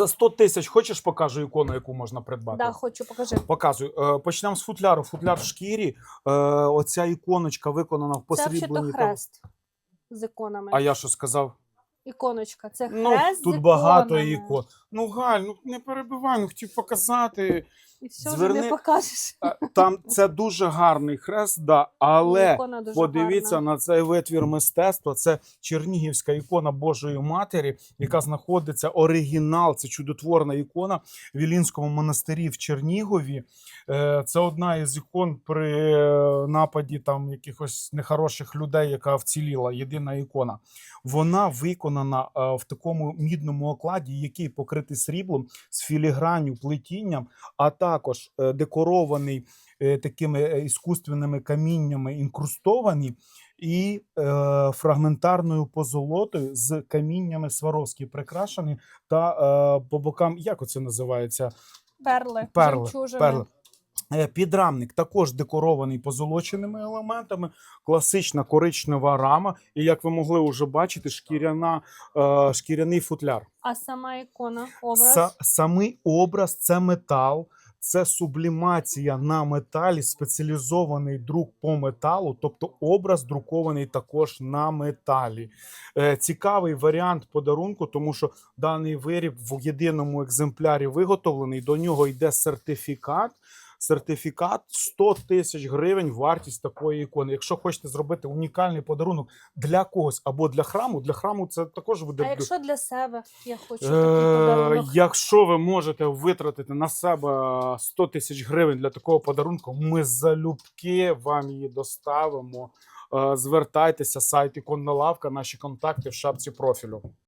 За 100 тисяч хочеш покажу ікону, яку можна придбати? Да, хочу, покажи. Показую. Е, Почнемо з футляру. Футляр в шкірі. Е, Оця іконочка виконана в Це посрібленні. та- хрест з іконами. А я що сказав? Іконочка. Це Ну, хрест тут з багато ікон. Ну, Галь, ну не перебивай, ну хотів показати. І все Зверни- не покажеш. Там це дуже гарний хрест, да, але Ікона дуже подивіться гарна. на цей витвір мистецтва. Це Чернігівська ікона Божої Матері, яка знаходиться оригінал. Це чудотворна ікона в Ілінському монастирі в Чернігові. Е, Це одна із ікон при е, нападі там якихось нехороших людей, яка вціліла. Єдина ікона. Вона виконана е, в такому мідному окладі, який покритий сріблом з філігранню, плетінням, а також е, декорований е, такими е, іскусственними каміннями, інкрустовані. І фрагментарною позолотою з каміннями Сваровські прикрашені та по бокам, як оце називається? Перли, Перли, перли. Е, Підрамник також декорований позолоченими елементами, класична коричнева рама, і як ви могли вже бачити, шкіряна, е, шкіряний футляр. А сама ікона, образ. Са, самий образ це метал, це сублімація на металі, спеціалізований друк по металу, тобто образ друкований також на металі. Е, цікавий варіант подарунку, тому що даний виріб в єдиному екземплярі виготовлений. До нього йде сертифікат. Сертифікат 100 тисяч гривень вартість такої ікони. Якщо хочете зробити унікальний подарунок для когось або для храму, для храму це також буде А якщо для себе я хочу такий Е, подарунок. Якщо ви можете витратити на себе 100 тисяч гривень для такого подарунку, ми залюбки вам її доставимо. Е, Звертайтеся, сайт іконна лавка, наші контакти в шапці профілю.